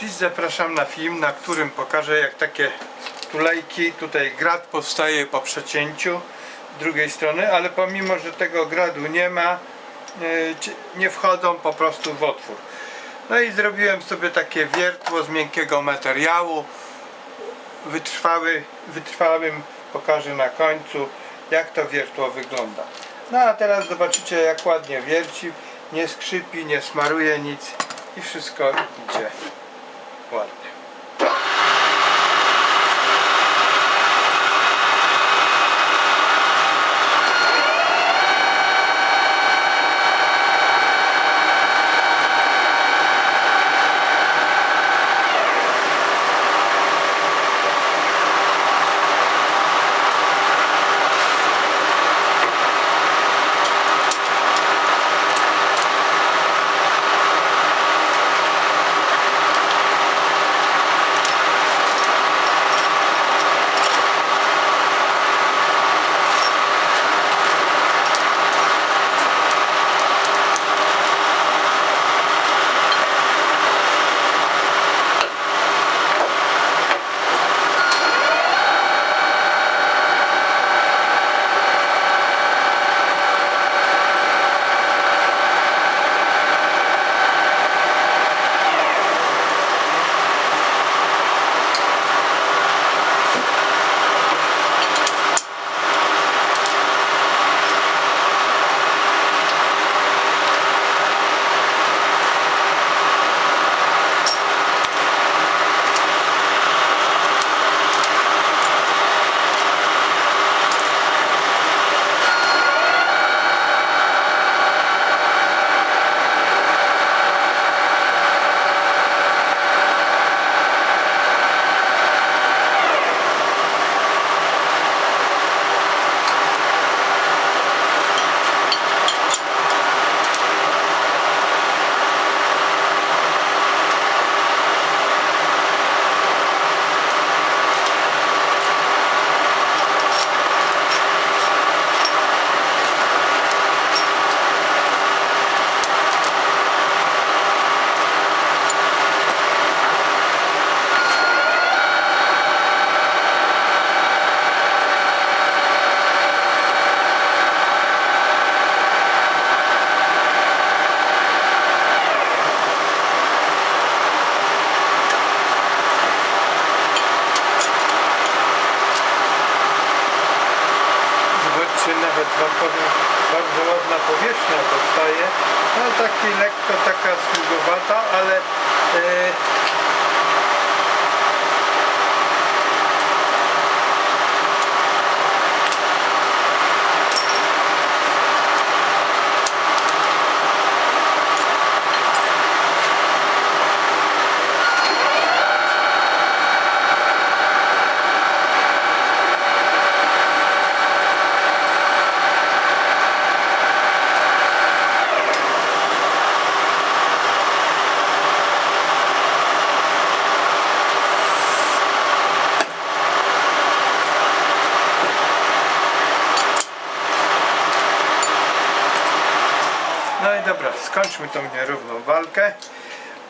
Dziś zapraszam na film, na którym pokażę jak takie tulejki, tutaj grad powstaje po przecięciu drugiej strony, ale pomimo, że tego gradu nie ma, e, nie wchodzą po prostu w otwór. No i zrobiłem sobie takie wiertło z miękkiego materiału, wytrwały, wytrwałym pokażę na końcu jak to wiertło wygląda. No a teraz zobaczycie jak ładnie wierci, nie skrzypi, nie smaruje nic i wszystko idzie ładnie. Zobaczcie, nawet wam powiem, bardzo ładna powierzchnia powstaje. No taki lekko taka sługowata, ale e, No i dobra, skończmy tą nierówną walkę,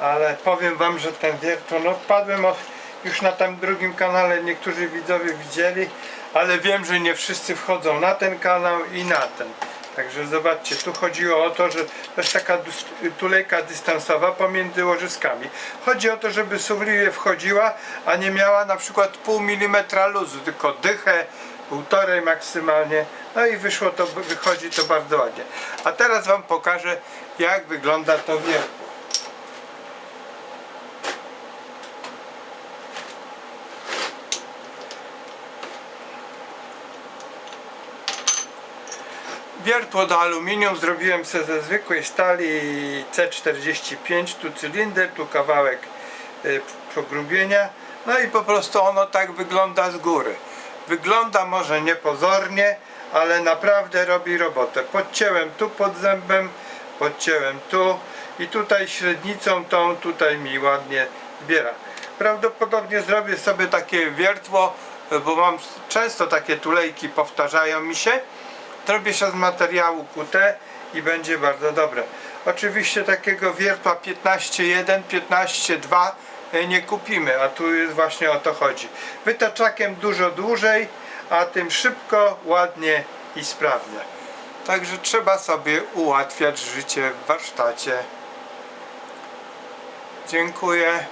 ale powiem wam, że ten wiertło, no padłem o, już na tam drugim kanale, niektórzy widzowie widzieli, ale wiem, że nie wszyscy wchodzą na ten kanał i na ten. Także zobaczcie, tu chodziło o to, że jest taka tulejka dystansowa pomiędzy łożyskami. Chodzi o to, żeby suwliwie wchodziła, a nie miała na przykład pół milimetra luzu, tylko dychę, półtorej maksymalnie. No i wyszło to, wychodzi to bardzo ładnie. A teraz Wam pokażę, jak wygląda to wiertło. Wiertło do aluminium zrobiłem sobie ze zwykłej stali C45, tu cylinder, tu kawałek y, pogrubienia. No i po prostu ono tak wygląda z góry. Wygląda może niepozornie, ale naprawdę robi robotę. Podcięłem tu pod zębem, podcięłem tu i tutaj średnicą tą tutaj mi ładnie zbiera. Prawdopodobnie zrobię sobie takie wiertło, bo mam często takie tulejki powtarzają mi się. Zrobię się z materiału QT i będzie bardzo dobre. Oczywiście takiego wiertła 15.1, 15.2 e, nie kupimy, a tu właśnie o to chodzi. Wytaczakiem dużo dłużej, a tym szybko, ładnie i sprawnie. Także trzeba sobie ułatwiać życie w warsztacie. Dziękuję.